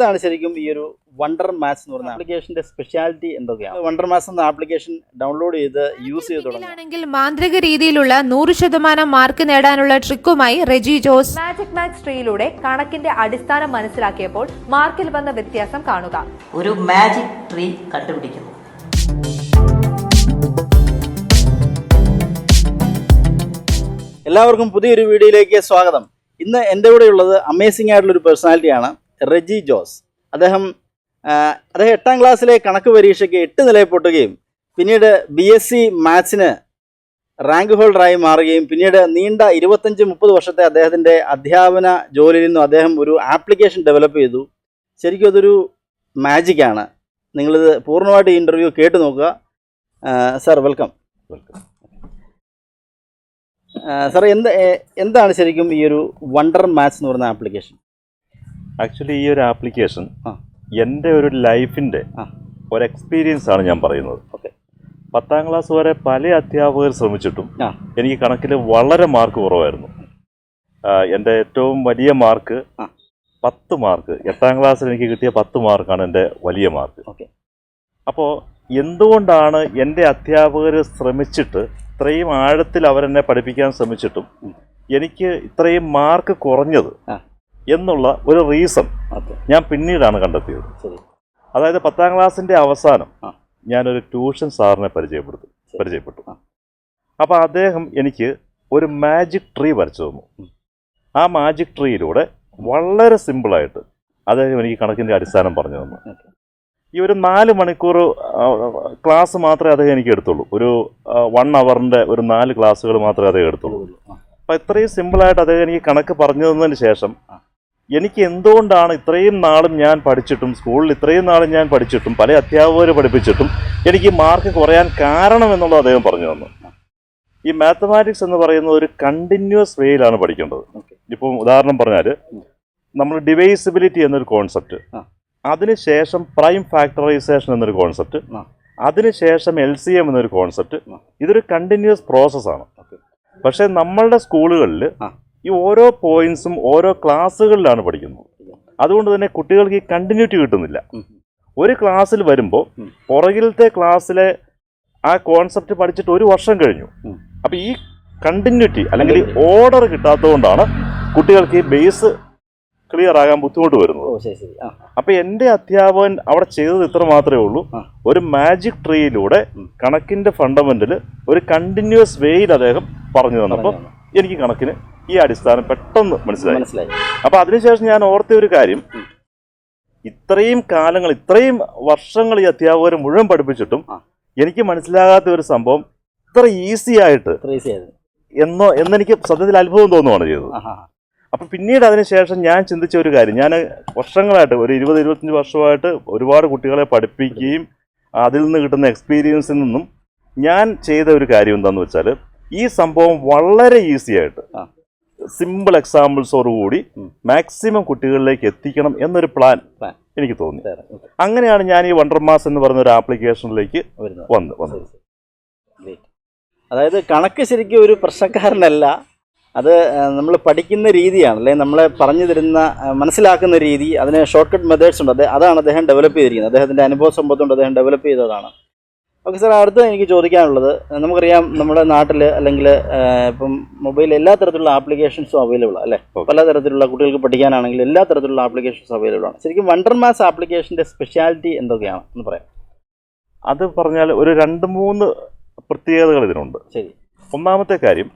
എന്താണ് ശരിക്കും ഈ ഒരു വണ്ടർ മാത്സ് എന്ന് പറയുന്ന ആപ്ലിക്കേഷന്റെ സ്പെഷ്യാലിറ്റി എന്തൊക്കെയാണ് വണ്ടർ മാത്സ് എന്ന ആപ്ലിക്കേഷൻ ഡൗൺലോഡ് ചെയ്ത് യൂസ് ചെയ്ത് തുടങ്ങി. ആണെങ്കിൽ മാന്ത്രിക രീതിയിലുള്ള നൂറ് ശതമാനം മാർക്ക് നേടാനുള്ള ട്രിക്കുമായി റെജി ജോസ് മാജിക് മാത്സ് ട്രീയിലൂടെ കണക്കിന്റെ അടിസ്ഥാനം മനസ്സിലാക്കിയപ്പോൾ മാർക്കിൽ വന്ന വ്യത്യാസം കാണുക. ഒരു മാജിക് ട്രീ കണ്ടുപിടിക്കുന്നു. എല്ലാവർക്കും പുതിയൊരു വീഡിയോയിലേക്ക് സ്വാഗതം. ഇന്ന് എന്റെ കൂടെയുള്ളത് അമേസിംഗ് ആയിട്ടുള്ള ഒരു പേഴ്സണാലിറ്റിയാണ് റെജി ജോസ്. അദ്ദേഹം അദ്ദേഹം എട്ടാം ക്ലാസ്സിലെ കണക്ക് പരീക്ഷയ്ക്ക് എട്ട് നിലയിൽ പൊട്ടുകയും പിന്നീട് ബി എസ് സി മാത്സിന് റാങ്ക് ഹോൾഡറായി മാറുകയും പിന്നീട് നീണ്ട ഇരുപത്തഞ്ച് മുപ്പത് വർഷത്തെ അദ്ദേഹത്തിന്റെ അധ്യാപന ജോലിയിൽ നിന്നും അദ്ദേഹം ഒരു ആപ്ലിക്കേഷൻ ഡെവലപ്പ് ചെയ്തു. ശരിക്കും അതൊരു മാജിക്കാണ് നിങ്ങളിത് പൂർണമായിട്ട് ഈ ഇന്റർവ്യൂ കേട്ട് നോക്കുക. സാർ വെൽക്കം വെൽക്കം സാർ എന്ത് എന്താണ് ശരിക്കും ഈ ഒരു വണ്ടർ മാത്സ് എന്ന് പറയുന്ന ആപ്ലിക്കേഷൻ ആക്ച്വലി ഈ ഒരു ആപ്ലിക്കേഷൻ. എന്റെ ഒരു ലൈഫിന്റെ ഒരു എക്സ്പീരിയൻസ് ആണ് ഞാൻ പറയുന്നത്. ഓക്കെ. പത്താം ക്ലാസ് വരെ പല അധ്യാപകർ ശ്രമിച്ചിട്ടും എനിക്ക് കണക്കിൽ വളരെ മാർക്ക് കുറവായിരുന്നു. എന്റെ ഏറ്റവും വലിയ മാർക്ക്. പത്ത് മാർക്ക് എട്ടാം ക്ലാസ്സിൽ എനിക്ക് കിട്ടിയ പത്ത് മാർക്കാണ് എന്റെ വലിയ മാർക്ക് ഓക്കെ. അപ്പോൾ എന്തുകൊണ്ടാണ് എന്റെ അധ്യാപകർ ശ്രമിച്ചിട്ട് ഇത്രയും ആഴത്തിൽ അവരെന്നെ പഠിപ്പിക്കാൻ ശ്രമിച്ചിട്ടും എനിക്ക് ഇത്രയും മാർക്ക് കുറഞ്ഞത്. എന്നുള്ള ഒരു റീസൺ ഞാൻ പിന്നീടാണ് കണ്ടെത്തിയത്. അതായത് പത്താം ക്ലാസ്സിന്റെ അവസാനം. ഞാനൊരു ട്യൂഷൻ സാറിനെ പരിചയപ്പെടുത്തു പരിചയപ്പെട്ടു. അപ്പോൾ അദ്ദേഹം എനിക്ക് ഒരു മാജിക് ട്രീ വരച്ചു തന്നു. ആ മാജിക് ട്രീയിലൂടെ വളരെ സിമ്പിളായിട്ട് അദ്ദേഹം എനിക്ക് കണക്കിന്റെ അടിസ്ഥാനം പറഞ്ഞു തന്നു. ഈ ഒരു നാല് മണിക്കൂർ ക്ലാസ് മാത്രമേ അദ്ദേഹം എനിക്ക് എടുത്തുള്ളൂ. ഒരു വൺ അവറിന്റെ ഒരു നാല് ക്ലാസ്സുകൾ മാത്രമേ അദ്ദേഹം എടുത്തുള്ളൂ. അപ്പോൾ ഇത്രയും സിമ്പിളായിട്ട് അദ്ദേഹം എനിക്ക് കണക്ക് പറഞ്ഞു തന്നതിന് ശേഷം. എനിക്ക് എന്തുകൊണ്ടാണ് ഇത്രയും നാളും ഞാൻ പഠിച്ചിട്ടും സ്കൂളിൽ ഇത്രയും നാളും ഞാൻ പഠിച്ചിട്ടും പല അധ്യാപകർ പഠിപ്പിച്ചിട്ടും എനിക്ക് മാർക്ക് കുറയാൻ കാരണം എന്നുള്ളത് അദ്ദേഹം പറഞ്ഞു തന്നു. ഈ മാത്തമാറ്റിക്സ് എന്ന് പറയുന്നത് ഒരു കണ്ടിന്യൂസ് വേയിലാണ് പഠിക്കേണ്ടത്. ഇപ്പം ഉദാഹരണം പറഞ്ഞാൽ നമ്മൾ ഡിവൈസിബിലിറ്റി എന്നൊരു കോൺസെപ്റ്റ് അതിനുശേഷം പ്രൈം ഫാക്ടറൈസേഷൻ എന്നൊരു കോൺസെപ്റ്റ് അതിനുശേഷം എൽ സി എം എന്നൊരു കോൺസെപ്റ്റ് ഇതൊരു കണ്ടിന്യൂസ് പ്രോസസ്സാണ് പക്ഷേ നമ്മളുടെ സ്കൂളുകളിൽ. ഈ ഓരോ പോയിന്റ്സും ഓരോ ക്ലാസ്സുകളിലാണ് പഠിക്കുന്നത്. അതുകൊണ്ട് തന്നെ കുട്ടികൾക്ക് ഈ കണ്ടിന്യൂറ്റി കിട്ടുന്നില്ല. ഒരു ക്ലാസ്സിൽ വരുമ്പോൾ. പുറകിലത്തെ ക്ലാസ്സിലെ ആ കോൺസെപ്റ്റ് പഠിച്ചിട്ട് ഒരു വർഷം കഴിഞ്ഞു. അപ്പം ഈ കണ്ടിന്യൂറ്റി അല്ലെങ്കിൽ ഓർഡർ കിട്ടാത്തതുകൊണ്ടാണ് കുട്ടികൾക്ക് ഈ ബേസ് ക്ലിയർ ആകാൻ ബുദ്ധിമുട്ട് വരുന്നത്. അപ്പം എന്റെ അധ്യാപകൻ അവിടെ ചെയ്തത് ഇത്ര മാത്രമേ ഉള്ളൂ. ഒരു മാജിക് ട്രീയിലൂടെ കണക്കിന്റെ കണക്കിന്റെ ഫണ്ടമെന്റിൽ ഒരു കണ്ടിന്യൂസ് വേയിൽ അദ്ദേഹം പറഞ്ഞു തന്നപ്പോൾ പറഞ്ഞു എനിക്ക് കണക്കിന് ഈ അടിസ്ഥാനം പെട്ടെന്ന് മനസ്സിലായി. മനസ്സിലായി. അപ്പൊ അതിനുശേഷം ഞാൻ ഓർത്ത ഒരു കാര്യം ഇത്രയും കാലങ്ങൾ ഇത്രയും വർഷങ്ങൾ ഈ അധ്യാപകർ മുഴുവൻ പഠിപ്പിച്ചിട്ടും എനിക്ക് മനസ്സിലാകാത്ത ഒരു സംഭവം ഇത്ര ഈസി ആയിട്ട് എന്നോ എന്നെനിക്ക് സത്യത്തിൽ അത്ഭുതം തോന്നുവാണ് ചെയ്തത്. അപ്പം പിന്നീട് അതിനുശേഷം ഞാൻ ചിന്തിച്ച ഒരു കാര്യം ഞാൻ വർഷങ്ങളായിട്ട് ഒരു ഇരുപത് ഇരുപത്തഞ്ച് വർഷമായിട്ട് ഒരുപാട് കുട്ടികളെ പഠിപ്പിക്കുകയും അതിൽ നിന്ന് കിട്ടുന്ന എക്സ്പീരിയൻസിൽ നിന്നും ഞാൻ ചെയ്ത ഒരു കാര്യം എന്താണെന്ന് വെച്ചാൽ ഈ സംഭവം വളരെ ഈസി ആയിട്ട്. സിമ്പിൾ എക്സാമ്പിൾസോടുകൂടി കൂടി മാക്സിമം കുട്ടികളിലേക്ക് എത്തിക്കണം എന്നൊരു പ്ലാൻ എനിക്ക് തോന്നി. അങ്ങനെയാണ് ഞാൻ ഈ വണ്ടർ മാസ് എന്ന് പറയുന്ന ഒരു ആപ്ലിക്കേഷനിലേക്ക് വന്ന് വന്നത് അതായത് കണക്ക് ശരിക്കും ഒരു പ്രശ്നക്കാരനല്ല. അത് നമ്മൾ പഠിക്കുന്ന രീതിയാണ് അല്ലെങ്കിൽ നമ്മളെ പറഞ്ഞു തരുന്ന മനസ്സിലാക്കുന്ന രീതി അതിന് ഷോർട്ട് കട്ട് മെത്തേഡ്സ് ഉണ്ട്. അത് അതാണ് അദ്ദേഹം ഡെവലപ്പ് ചെയ്തിരിക്കുന്നത്. അദ്ദേഹത്തിന്റെ അനുഭവ സമ്പത്തുകൊണ്ട് അദ്ദേഹം ഡെവലപ്പ് ചെയ്തതാണ്. ഓക്കെ സാർ അടുത്ത എനിക്ക് ചോദിക്കാനുള്ളത്. നമുക്കറിയാം നമ്മുടെ നാട്ടിൽ അല്ലെങ്കിൽ ഇപ്പം മൊബൈൽ എല്ലാ തരത്തിലുള്ള ആപ്ലിക്കേഷൻസും അവൈലബിൾ അല്ലേ? പലതരത്തിലുള്ള പല തരത്തിലുള്ള കുട്ടികൾക്ക് പഠിക്കാനാണെങ്കിൽ എല്ലാ തരത്തിലുള്ള ആപ്ലിക്കേഷൻസും അവൈലബിൾ ആണ്. ശരിക്കും വണ്ടർ മാസ് ആപ്ലിക്കേഷന്റെ സ്പെഷ്യാലിറ്റി എന്തൊക്കെയാണ്? എന്ന് പറയാം. അത് പറഞ്ഞാൽ ഒരു രണ്ട് മൂന്ന് പ്രത്യേകതകൾ ഇതിനുണ്ട്. ശരി. ഒന്നാമത്തെ കാര്യം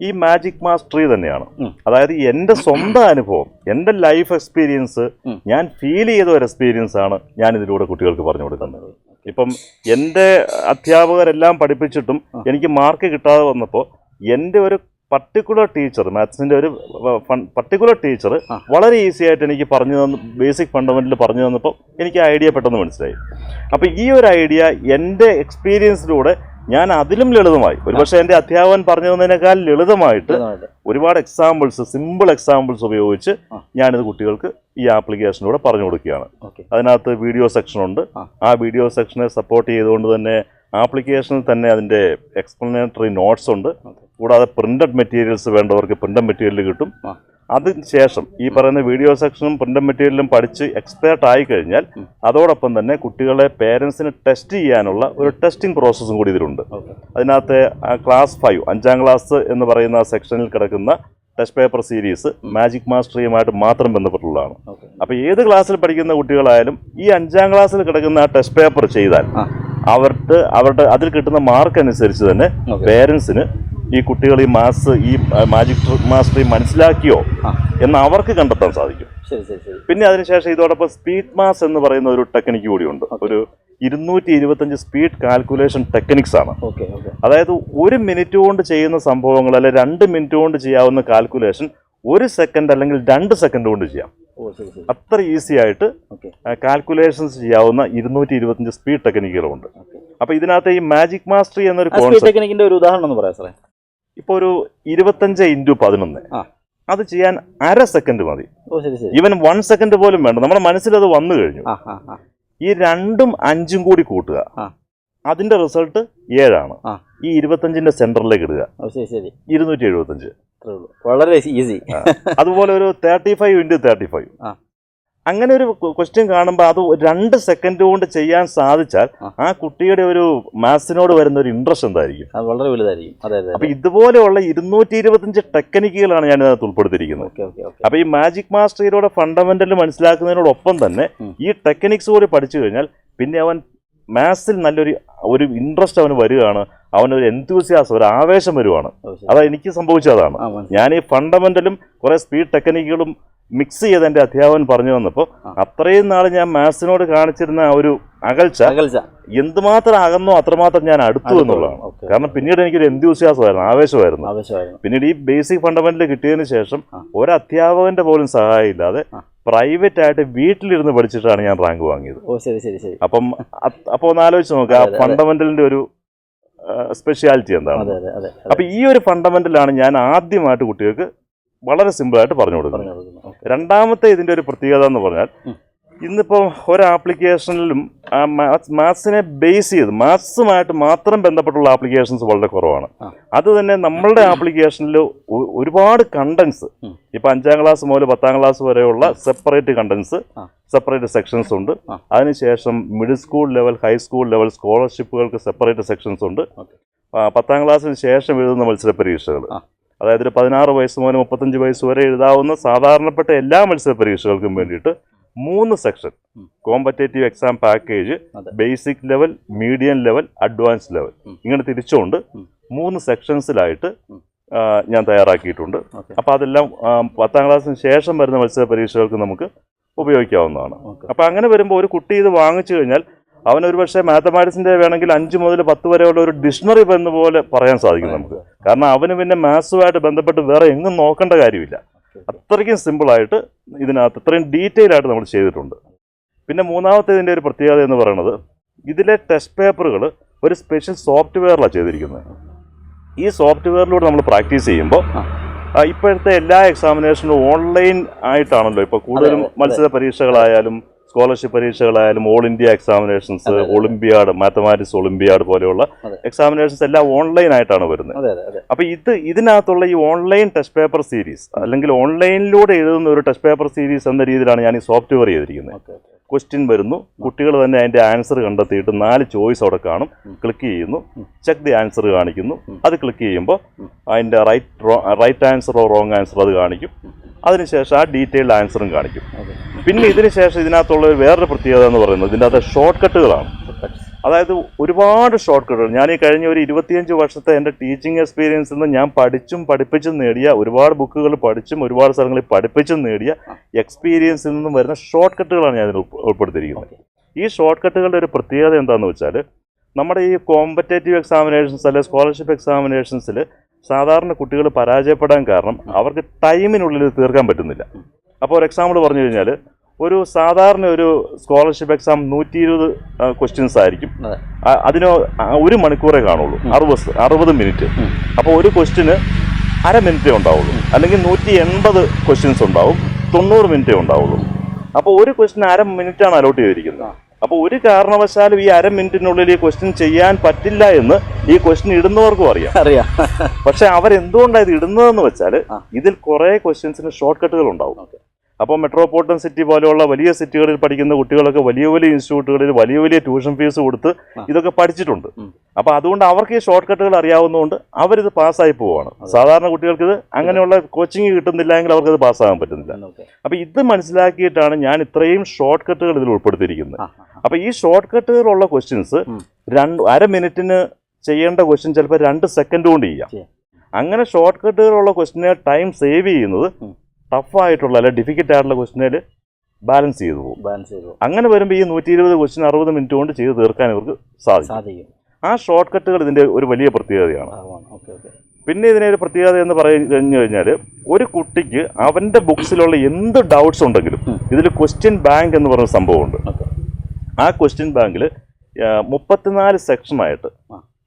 ഈ മാജിക് മാസ്റ്ററി തന്നെയാണ്. അതായത് എന്റെ സ്വന്തം അനുഭവം എന്റെ ലൈഫ് എക്സ്പീരിയൻസ് ഞാൻ ഫീൽ ചെയ്ത ഒരു എക്സ്പീരിയൻസ് ആണ് ഞാൻ ഇതിലൂടെ കുട്ടികൾക്ക് പറഞ്ഞു കൊടുക്കുന്നത് ഇപ്പം എന്റെ അധ്യാപകരെല്ലാം പഠിപ്പിച്ചിട്ടും എനിക്ക് മാർക്ക് കിട്ടാതെ വന്നപ്പോൾ എന്റെ ഒരു പർട്ടിക്കുലർ ടീച്ചർ മാത്സിന്റെ ഒരു പർട്ടിക്കുലർ ടീച്ചർ വളരെ ഈസി ആയിട്ട് എനിക്ക് പറഞ്ഞു തന്നു ബേസിക് ഫണ്ടമെന്റൽ പറഞ്ഞു തന്നപ്പോൾ എനിക്ക് ഐഡിയ പെട്ടെന്ന് മനസ്സിലായി. അപ്പോൾ ഈ ഒരു ഐഡിയ എന്റെ എക്സ്പീരിയൻസിലൂടെ ഞാൻ അതിലും ലളിതമായി. ഒരുപക്ഷെ എന്റെ അധ്യാപകൻ പറഞ്ഞു തന്നതിനേക്കാൾ ലളിതമായിട്ട്. ഒരുപാട് എക്സാമ്പിൾസ് സിമ്പിൾ എക്സാമ്പിൾസ് ഉപയോഗിച്ച്. ഞാനിത് കുട്ടികൾക്ക് ഈ ആപ്ലിക്കേഷനിലൂടെ പറഞ്ഞു കൊടുക്കുകയാണ്. അതിനകത്ത് വീഡിയോ സെക്ഷൻ ഉണ്ട്. ആ. ആ വീഡിയോ സെക്ഷനെ സപ്പോർട്ട് ചെയ്തുകൊണ്ട് തന്നെ ആപ്ലിക്കേഷനിൽ തന്നെ അതിന്റെ എക്സ്പ്ലനേറ്ററി നോട്ട്സ് ഉണ്ട്. കൂടാതെ പ്രിന്റഡ് മെറ്റീരിയൽസ് വേണ്ടവർക്ക് പ്രിന്റഡ് മെറ്റീരിയൽ കിട്ടും. ആ. അതിന് ശേഷം ഈ പറയുന്ന വീഡിയോ സെക്ഷനും പ്രിന്റ് മെറ്റീരിയലും പഠിച്ച് എക്സ്പേർട്ട് ആയി കഴിഞ്ഞാൽ അതോടൊപ്പം തന്നെ കുട്ടികളെ പേരൻസിന് ടെസ്റ്റ് ചെയ്യാനുള്ള ഒരു ടെസ്റ്റിംഗ് പ്രോസസ്സും കൂടി ഇതിലുണ്ട്. അതിനകത്ത് ക്ലാസ് ഫൈവ് അഞ്ചാം ക്ലാസ് എന്ന് പറയുന്ന സെക്ഷനിൽ കിടക്കുന്ന ടെസ്റ്റ് പേപ്പർ സീരീസ് മാജിക് മാസ്റ്ററിയുമായിട്ട് മാത്രം ബന്ധപ്പെട്ടുള്ളതാണ്. അപ്പോൾ ഏത് ക്ലാസ്സിൽ പഠിക്കുന്ന കുട്ടികളായാലും ഈ അഞ്ചാം ക്ലാസ്സിൽ കിടക്കുന്ന ആ ടെസ്റ്റ് പേപ്പർ ചെയ്താൽ അവർക്ക് അവരുടെ അതിൽ കിട്ടുന്ന മാർക്ക് അനുസരിച്ച് തന്നെ പേരൻസിന് ഈ കുട്ടികൾ ഈ മാസ് ഈ മാജിക് മാസ്റ്ററി മനസ്സിലാക്കിയോ എന്ന് അവർക്ക് കണ്ടെത്താൻ സാധിക്കും. പിന്നെ അതിനുശേഷം ഇതോടൊപ്പം സ്പീഡ് മാസ് എന്ന് പറയുന്ന ഒരു ടെക്നിക്ക് കൂടിയുണ്ട്. ഒരു ഇരുന്നൂറ്റി ഇരുപത്തഞ്ച് സ്പീഡ് കാൽക്കുലേഷൻ ടെക്നിക്സ് ആണ് അതായത് ഒരു മിനിറ്റ് കൊണ്ട് ചെയ്യുന്ന സംഭവങ്ങൾ അല്ലെ രണ്ട് മിനിറ്റ് കൊണ്ട് ചെയ്യാവുന്ന കാൽക്കുലേഷൻ ഒരു സെക്കൻഡ് അല്ലെങ്കിൽ രണ്ട് സെക്കൻഡ് കൊണ്ട് ചെയ്യാം. അത്ര ഈസി ആയിട്ട് കാൽക്കുലേഷൻസ് ചെയ്യാവുന്ന ഇരുന്നൂറ്റി ഇരുപത്തഞ്ച് സ്പീഡ് ടെക്നിക്കുകളുണ്ട് അപ്പൊ ഇതിനകത്ത് ഈ മാജിക് മാസ്റ്ററി എന്നൊരു ടെക്നിക്കിന്റെ ഒരു ഉദാഹരണം പറയാം സാറേ. ഇപ്പൊ ഒരു ഇരുപത്തഞ്ച് ഇന്റു പതിനൊന്ന്. അത് ചെയ്യാൻ അര സെക്കൻഡ് മതി. ഈവൻ വൺ സെക്കൻഡ് പോലും വേണ്ട. നമ്മുടെ മനസ്സിൽ അത് വന്നു കഴിഞ്ഞു. ഈ രണ്ടും അഞ്ചും കൂടി കൂട്ടുക. അതിന്റെ റിസൾട്ട് ഏഴാണ്. ഈ ഇരുപത്തഞ്ചിന്റെ സെന്ററിലേക്ക് ഇടുക. ഇരുന്നൂറ്റി എഴുപത്തഞ്ച്. വളരെ ഈസി അതുപോലെ ഒരു thirty five into thirty five. അങ്ങനെ ഒരു ക്വസ്റ്റ്യൻ കാണുമ്പോൾ അത് രണ്ട് സെക്കൻഡ് കൊണ്ട് ചെയ്യാൻ സാധിച്ചാൽ ആ. കുട്ടിയുടെ ഒരു മാത്സിനോട് വരുന്ന ഒരു ഇൻട്രസ്റ്റ് എന്തായിരിക്കും? അത് വളരെ വലുതായിരിക്കും. അതെ അതെ അപ്പൊ ഇതുപോലെയുള്ള ഇരുന്നൂറ്റി ഇരുപത്തഞ്ച് ടെക്നിക്കുകളാണ് ഞാൻ ഇതിനകത്ത് ഉൾപ്പെടുത്തിയിരിക്കുന്നത്. Okay okay okay. അപ്പൊ ഈ മാജിക് മാസ്റ്ററിയുടെ ഫണ്ടമെന്റൽ മനസ്സിലാക്കുന്നതിനോടൊപ്പം തന്നെ ഈ ടെക്നിക്സ് കൂടി പഠിച്ചു കഴിഞ്ഞാൽ പിന്നെ അവൻ മാത്സിൽ നല്ലൊരു ഒരു ഇൻട്രസ്റ്റ് അവന് വരികയാണ്. അവനൊരു എന്തൂസിയാസം ഒരു ആവേശം വരുവാണ്. അതാ എനിക്ക് സംഭവിച്ചതാണ് ഞാൻ ഈ ഫണ്ടമെന്റലും കുറെ സ്പീഡ് ടെക്നിക്കുകളും മിക്സ് ചെയ്ത് എന്റെ അധ്യാപകൻ പറഞ്ഞു വന്നപ്പോൾ. അത്രയും നാൾ ഞാൻ മാത്സിനോട് കാണിച്ചിരുന്ന ആ ഒരു അകൽച്ച അകൽച്ച. എന്തുമാത്രം അകന്നോ അത്രമാത്രം ഞാൻ അടുത്തു എന്നുള്ളതാണ്. കാരണം പിന്നീട് എനിക്കൊരു എന്തൂസിയാസമായിരുന്നു ആവേശമായിരുന്നു. പിന്നീട് ഈ ബേസിക് ഫണ്ടമെന്റൽ കിട്ടിയതിന് ശേഷം ഒരധ്യാപകന്റെ ഒരു അധ്യാപകന്റെ പോലും സഹായം ഇല്ലാതെ പ്രൈവറ്റ് ആയിട്ട് വീട്ടിലിരുന്ന് പഠിച്ചിട്ടാണ് ഞാൻ റാങ്ക് വാങ്ങിയത്. ഓ ശരി ശരി ശരി. അപ്പം അപ്പോൾ ഒന്ന് ആലോചിച്ച് നോക്കുക ആ. ഫണ്ടമെന്റലിന്റെ ഒരു സ്പെഷ്യാലിറ്റി എന്താണ്? അതെ അതെ അതെ അപ്പൊ ഈ ഒരു ഫണ്ടമെന്റലാണ് ഞാൻ ആദ്യമായിട്ട് കുട്ടികൾക്ക് വളരെ സിമ്പിൾ ആയിട്ട് പറഞ്ഞു കൊടുക്കുന്നത്. രണ്ടാമത്തെ ഇതിന്റെ ഒരു പ്രത്യേകത എന്ന് പറഞ്ഞാൽ. ഇന്നിപ്പോൾ ഒരു ആപ്ലിക്കേഷനിലും ആ മാത്സിനെ ബേസ് ചെയ്ത് മാത്സുമായിട്ട് മാത്രം ബന്ധപ്പെട്ടുള്ള ആപ്ലിക്കേഷൻസ് വളരെ കുറവാണ്. അത് തന്നെ നമ്മളുടെ ആപ്ലിക്കേഷനിൽ ഒരുപാട് കണ്ടൻസ് ഇപ്പം അഞ്ചാം ക്ലാസ് മുതൽ പത്താം ക്ലാസ് വരെയുള്ള സെപ്പറേറ്റ് കണ്ടൻസ് സെപ്പറേറ്റ് സെക്ഷൻസ് ഉണ്ട്. അതിനുശേഷം middle school level high school level സ്കോളർഷിപ്പുകൾക്ക് separate sections ഉണ്ട്. പത്താം ക്ലാസ്സിന് ശേഷം എഴുതുന്ന മത്സര പരീക്ഷകൾ അതായത് ഒരു പതിനാറ് വയസ്സ് മുതൽ മുപ്പത്തഞ്ച് വയസ്സ് വരെ എഴുതാവുന്ന സാധാരണപ്പെട്ട എല്ലാ മത്സര പരീക്ഷകൾക്കും വേണ്ടിയിട്ട് മൂന്ന് section. Competitive exam package basic level medium level advance level ഇങ്ങനെ തിരിച്ചുകൊണ്ട് മൂന്ന് സെക്ഷൻസിലായിട്ട്. ഞാൻ തയ്യാറാക്കിയിട്ടുണ്ട്. അപ്പോൾ അതെല്ലാം പത്താം ക്ലാസ്സിന് ശേഷം വരുന്ന മത്സര പരീക്ഷകൾക്ക് നമുക്ക് ഉപയോഗിക്കാവുന്നതാണ്. അപ്പോൾ അങ്ങനെ വരുമ്പോൾ ഒരു കുട്ടി ഇത് വാങ്ങിച്ചു കഴിഞ്ഞാൽ അവൻ ഒരു പക്ഷേ മാത്തമാറ്റിക്സിന്റെ വേണമെങ്കിൽ അഞ്ച് മുതൽ പത്ത് വരെയുള്ള ഒരു ഡിക്ഷണറി എന്ന പോലെ പറയാൻ സാധിക്കും നമുക്ക്. കാരണം അവന് പിന്നെ മാത്സുമായിട്ട് ബന്ധപ്പെട്ട് വേറെ എങ്ങും നോക്കേണ്ട കാര്യമില്ല. അത്രയ്ക്കും സിമ്പിളായിട്ട് ഇതിനകത്ത് ഇത്രയും ഡീറ്റെയിൽ ആയിട്ട് നമ്മൾ ചെയ്തിട്ടുണ്ട്. പിന്നെ മൂന്നാമത്തെ ഇതിന്റെ ഒരു പ്രത്യേകത എന്ന് പറയുന്നത് ഇതിലെ ടെസ്റ്റ് പേപ്പറുകൾ ഒരു സ്പെഷ്യൽ സോഫ്റ്റ്വെയറിലാണ് ചെയ്തിരിക്കുന്നത്. ഈ സോഫ്റ്റ്വെയറിലൂടെ നമ്മൾ പ്രാക്ടീസ് ചെയ്യുമ്പോൾ ഇപ്പോഴത്തെ എല്ലാ എക്സാമിനേഷനും ഓൺലൈൻ ആയിട്ടാണല്ലോ ഇപ്പോൾ കൂടുതലും. മത്സര പരീക്ഷകളായാലും scholarship പരീക്ഷകളായാലും all India examinations. Olympiad mathematics olympiad പോലെയുള്ള എക്സാമിനേഷൻസ് എല്ലാം ഓൺലൈൻ ആയിട്ടാണ് വരുന്നത്. അതെ അതെ അതെ. അപ്പൊ ഇത് ഇതിനകത്തുള്ള ഈ ഓൺലൈൻ ടെസ്റ്റ് പേപ്പർ സീരീസ് അല്ലെങ്കിൽ ഓൺലൈനിലൂടെ എഴുതുന്ന ഒരു ടെസ്റ്റ് പേപ്പർ സീരീസ് എന്ന രീതിയിലാണ് ഞാൻ ഈ സോഫ്റ്റ്വെയർ ചെയ്തിരിക്കുന്നത്. ക്വസ്റ്റ്യൻ വരുന്നു. കുട്ടികൾ തന്നെ അതിന്റെ ആൻസർ കണ്ടെത്തിയിട്ട് നാല് ചോയ്സ് അവിടെ കാണും. ക്ലിക്ക് ചെയ്യുന്നു. ചെക്ക് ദി ആൻസർ കാണിക്കുന്നു. അത് ക്ലിക്ക് ചെയ്യുമ്പോൾ അതിന്റെ റൈറ്റ് റൈറ്റ് ആൻസറോ റോങ് ആൻസറോ അത് കാണിക്കും. അതിനുശേഷം ആ ഡീറ്റെയിൽഡ് ആൻസറും കാണിക്കും. പിന്നെ ഇതിനുശേഷം ഇതിനകത്തുള്ള വേറൊരു പ്രത്യേകത എന്ന് പറയുന്നത് ഇതിന്റെ അകത്ത് ഷോർട്ട് കട്ടുകളാണ് അതായത് ഒരുപാട് ഷോർട്ട് കട്ടുകൾ ഞാൻ ഈ കഴിഞ്ഞ ഒരു ഇരുപത്തിയഞ്ച് വർഷത്തെ എന്റെ ടീച്ചിങ് എക്സ്പീരിയൻസിൽ നിന്ന് ഞാൻ പഠിച്ചും പഠിപ്പിച്ചും നേടിയ ഒരുപാട് ബുക്കുകൾ പഠിച്ചും ഒരുപാട് സ്ഥലങ്ങളിൽ പഠിപ്പിച്ചും നേടിയ എക്സ്പീരിയൻസിൽ നിന്നും വരുന്ന ഷോർട്ട് കട്ടുകളാണ് ഞാൻ ഉൾപ്പെടുത്തിയിരിക്കുന്നത്. ഈ ഷോർട്ട് കട്ടുകളുടെ ഒരു പ്രത്യേകത എന്താണെന്ന് വെച്ചാൽ നമ്മുടെ ഈ കോമ്പറ്റേറ്റീവ് എക്സാമിനേഷൻസ് അല്ലെ സ്കോളർഷിപ്പ് എക്സാമിനേഷൻസിൽ സാധാരണ കുട്ടികൾ പരാജയപ്പെടാൻ കാരണം അവർക്ക് ടൈമിനുള്ളിൽ തീർക്കാൻ പറ്റുന്നില്ല. അപ്പോൾ ഒരു എക്സാമ്പിൾ പറഞ്ഞു കഴിഞ്ഞാൽ ഒരു സാധാരണ ഒരു സ്കോളർഷിപ്പ് എക്സാം നൂറ്റി ഇരുപത് ക്വസ്റ്റ്യൻസ് ആയിരിക്കും. അതെ. അതിന് ഒരു മണിക്കൂറേ കാണുള്ളൂ. അറുപത് അറുപത് മിനിറ്റ് അപ്പോൾ ഒരു ക്വസ്റ്റിന് അര മിനിറ്റേ ഉണ്ടാവുള്ളൂ. അല്ലെങ്കിൽ നൂറ്റി എൺപത് ക്വസ്റ്റ്യൻസ് ഉണ്ടാവും. തൊണ്ണൂറ് മിനിറ്റേ ഉണ്ടാവുള്ളൂ. അപ്പോൾ ഒരു ക്വസ്റ്റിന് അര മിനിറ്റാണ് അലോട്ട് ചെയ്തിരിക്കുന്നത്. അപ്പോൾ ഒരു കാരണവശാലും ഈ അര മിനിറ്റിനുള്ളിൽ ഈ ക്വസ്റ്റ്യൻ ചെയ്യാൻ പറ്റില്ല എന്ന് ഈ ക്വസ്റ്റ്യൻ ഇടുന്നവർക്കും അറിയാം. അറിയാം. പക്ഷെ അവരെന്തുകൊണ്ടാണ് ഇത് ഇടുന്നതെന്ന് വെച്ചാൽ ഇതിൽ കുറേ ക്വസ്റ്റ്യൻസിന് ഷോർട്ട് കട്ടുകൾ ഉണ്ടാവും. അപ്പോൾ മെട്രോപോളിറ്റൻ സിറ്റി പോലെയുള്ള വലിയ സിറ്റികളിൽ പഠിക്കുന്ന കുട്ടികളൊക്കെ വലിയ വലിയ ഇൻസ്റ്റിറ്റ്യൂട്ടുകളിൽ വലിയ വലിയ ട്യൂഷൻ ഫീസ് കൊടുത്ത് ഇതൊക്കെ പഠിച്ചിട്ടുണ്ട്. അപ്പോൾ അതുകൊണ്ട് അവർക്ക് ഈ ഷോർട്ട് കട്ടുകൾ അറിയാവുന്നതുകൊണ്ട് അവരിത് പാസ്സായി പോവുകയാണ് സാധാരണ കുട്ടികൾക്ക് ഇത് അങ്ങനെയുള്ള കോച്ചിങ് കിട്ടുന്നില്ല എങ്കിൽ അവർക്കത് പാസ്സാകാൻ പറ്റുന്നില്ല. അപ്പോൾ ഇത് മനസ്സിലാക്കിയിട്ടാണ് ഞാൻ ഇത്രയും ഷോർട്ട് കട്ടുകൾ ഇതിൽ ഉൾപ്പെടുത്തിയിരിക്കുന്നത്. അപ്പോൾ ഈ ഷോർട്ട് കട്ടുകളുള്ള ക്വസ്റ്റ്യൻസ്. രണ്ട് അര മിനിറ്റിന് ചെയ്യേണ്ട ക്വസ്റ്റ്യൻ ചിലപ്പോൾ രണ്ട് സെക്കൻഡ് കൊണ്ട് ചെയ്യാം. അങ്ങനെ ഷോർട്ട് കട്ടുകളുള്ള ക്വസ്റ്റിനെ ടൈം സേവ് ചെയ്യുന്നത്. ടഫായിട്ടുള്ള അല്ലെ ഡിഫിക്കൽട്ട് ആയിട്ടുള്ള ക്വസ്റ്റിനിൽ ബാലൻസ് ചെയ്തു പോകും. ബാലൻസ് ചെയ്തു അങ്ങനെ വരുമ്പോൾ ഈ നൂറ്റി ഇരുപത് ക്വസ്റ്റ്യൻ അറുപത് മിനിറ്റ് കൊണ്ട് ചെയ്ത് തീർക്കാൻ ഇവർക്ക് സാധിക്കും. സാധിക്കും. ആ ഷോർട്ട് കട്ടുകൾ ഇതിന്റെ ഒരു വലിയ പ്രത്യേകതയാണ്. പിന്നെ ഇതിനെ ഒരു പ്രത്യേകത എന്ന് പറഞ്ഞു കഴിഞ്ഞു കഴിഞ്ഞാൽ ഒരു കുട്ടിക്ക് അവന്റെ ബുക്സിലുള്ള എന്ത് ഡൗട്ട്സ് ഉണ്ടെങ്കിലും. ഇതിൽ ക്വസ്റ്റ്യൻ ബാങ്ക് എന്ന് പറയുന്ന സംഭവമുണ്ട്. ആ ക്വസ്റ്റ്യൻ ബാങ്കിൽ മുപ്പത്തിനാല് സെക്ഷനായിട്ട്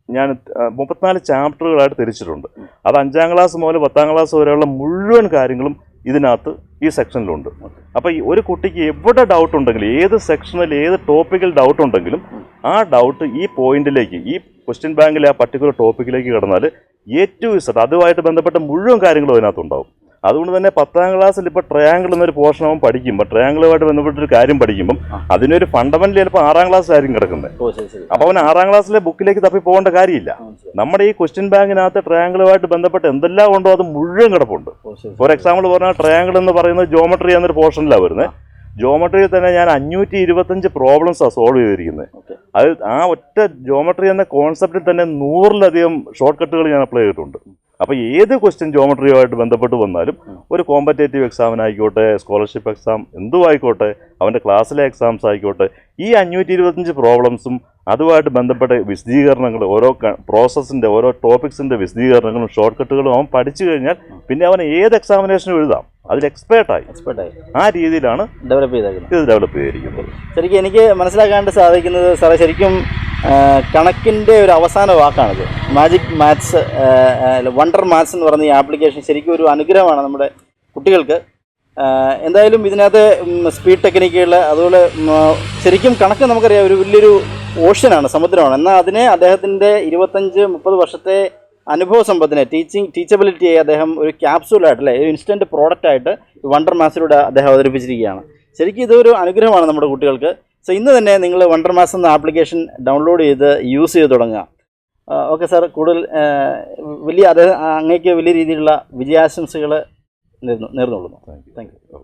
ഞാൻ മുപ്പത്തിനാല് ചാപ്റ്ററുകളായിട്ട് തിരിച്ചിട്ടുണ്ട്. അത് അഞ്ചാം ക്ലാസ് മുതൽ പത്താം ക്ലാസ് വരെയുള്ള മുഴുവൻ കാര്യങ്ങളും ഇതിനകത്ത് ഈ സെക്ഷനിലുണ്ട്. അപ്പോൾ ഈ ഒരു കുട്ടിക്ക് എവിടെ ഡൗട്ട് ഉണ്ടെങ്കിലും ഏത് സെക്ഷനിൽ ഏത് ടോപ്പിക്കിൽ ഡൗട്ട് ഉണ്ടെങ്കിലും ആ ഡൗട്ട് ഈ പോയിന്റിലേക്ക് ഈ ക്വസ്റ്റ്യൻ ബാങ്കിലെ ആ പർട്ടിക്കുലർ ടോപ്പിക്കിലേക്ക് കടന്നാൽ ഏറ്റവും ഇഷ്ടം അതുമായിട്ട് ബന്ധപ്പെട്ട മുഴുവൻ കാര്യങ്ങളും അതിനകത്തുണ്ടാവും. അതുകൊണ്ട് തന്നെ പത്താം ക്ലാസ്സിൽ ഇപ്പോൾ ട്രയാങ്കിൾ എന്നൊരു പോർഷൻ അവൻ പഠിക്കുമ്പോൾ ട്രയാങ്കിളുമായിട്ട് ബന്ധപ്പെട്ടൊരു കാര്യം പഠിക്കുമ്പം. അതിനൊരു ഫണ്ടമെന്റൽ ചിലപ്പോൾ ആറാം ക്ലാസ്സിലായിരിക്കും കിടക്കുന്നത്. അപ്പോൾ അവൻ ആറാം ക്ലാസ്സിലെ ബുക്കിലേക്ക് തപ്പി പോകേണ്ട കാര്യമില്ല. നമ്മുടെ ഈ ക്വസ്റ്റ്യൻ ബാങ്കിനകത്ത് ട്രയാങ്കിളുമായിട്ട് ബന്ധപ്പെട്ട് എന്തെല്ലാം ഉണ്ടോ അത് മുഴുവൻ കിടപ്പുണ്ട്. ഫോർ എക്സാമ്പിൾ പറഞ്ഞാൽ ട്രയാങ്കിൾ എന്ന് പറയുന്നത് ജോമെട്രി എന്നൊരു പോർഷനിലാണ് വരുന്നത്. ജോമെട്രിയിൽ തന്നെ ഞാൻ അഞ്ഞൂറ്റി ഇരുപത്തഞ്ച് പ്രോബ്ലംസാണ് സോൾവ് ചെയ്തിരിക്കുന്നത്. അത് ആ ഒറ്റ ജോമെട്രി എന്ന കോൺസെപ്റ്റിൽ തന്നെ നൂറിലധികം ഷോർട്ട് കട്ടുകൾ ഞാൻ അപ്ലൈ ചെയ്തിട്ടുണ്ട്. അപ്പോൾ ഏത് ക്വസ്റ്റ്യൻ ജോമെട്രിയുമായിട്ട് ബന്ധപ്പെട്ട് വന്നാലും ഒരു കോമ്പറ്റേറ്റീവ് എക്സാമിനായിക്കോട്ടെ സ്കോളർഷിപ്പ് എക്സാം എന്തും ആയിക്കോട്ടെ അവന്റെ ക്ലാസ്സിലെ എക്സാംസ് ആയിക്കോട്ടെ ഈ അഞ്ഞൂറ്റി ഇരുപത്തഞ്ച് പ്രോബ്ലംസും അതുമായിട്ട് ബന്ധപ്പെട്ട വിശദീകരണങ്ങൾ ഓരോ പ്രോസസ്സിന്റെ ഓരോ ടോപ്പിക്സിന്റെ വിശദീകരണങ്ങളും ഷോർട്ട് കട്ടുകളും അവൻ പഠിച്ചു കഴിഞ്ഞാൽ പിന്നെ അവൻ ഏത് എക്സാമിനേഷനും എഴുതാം? അതിൽ എക്സ്പേർട്ടായി എക്സ്പേർട്ടായി ആ രീതിയിലാണ് ഡെവലപ്പ് ചെയ്തേക്കുന്നത്. ഇത് ഡെവലപ്പ് ചെയ്തിരിക്കുന്നത്. ശരിക്കും എനിക്ക് മനസ്സിലാക്കാണ്ട് സാധിക്കുന്നത് സാറേ ശരിക്കും കണക്കിന്റെ ഒരു അവസാന വാക്കാണിത്. മാജിക് മാത്സ് വണ്ടർ മാത്സ് എന്ന് പറഞ്ഞ ഈ ആപ്ലിക്കേഷൻ ശരിക്കും ഒരു അനുഗ്രഹമാണ് നമ്മുടെ കുട്ടികൾക്ക്. എന്തായാലും ഇതിനകത്ത് സ്പീഡ് ടെക്നിക്കുകൾ അതുപോലെ ശരിക്കും കണക്ക് നമുക്കറിയാം ഒരു വലിയൊരു ഓഷ്യനാണ് സമുദ്രമാണ്. എന്നാൽ അതിനെ അദ്ദേഹത്തിന്റെ ഇരുപത്തഞ്ച് മുപ്പത് വർഷത്തെ അനുഭവ സമ്പത്തിനെ ടീച്ചിങ് ടീച്ചബിലിറ്റിയെ അദ്ദേഹം ഒരു ക്യാപ്സൂലായിട്ട് അല്ലേ ഒരു ഇൻസ്റ്റന്റ് പ്രോഡക്റ്റായിട്ട് വണ്ടർ മാസിലൂടെ അദ്ദേഹം അവതരിപ്പിച്ചിരിക്കുകയാണ്. ശരിക്കും ഇതൊരു അനുഗ്രഹമാണ് നമ്മുടെ കുട്ടികൾക്ക്. സോ ഇന്ന് തന്നെ നിങ്ങൾ വണ്ടർ മാസ് എന്ന ആപ്ലിക്കേഷൻ ഡൗൺലോഡ് ചെയ്ത് യൂസ് ചെയ്ത് തുടങ്ങുക. ഓക്കെ സാർ കൂടുതൽ വലിയ അദ്ദേഹം അങ്ങേക്ക് വലിയ രീതിയിലുള്ള വിജയാശംസകൾ നേർന്നു നേർന്നുകൊള്ളുന്നു. Thank you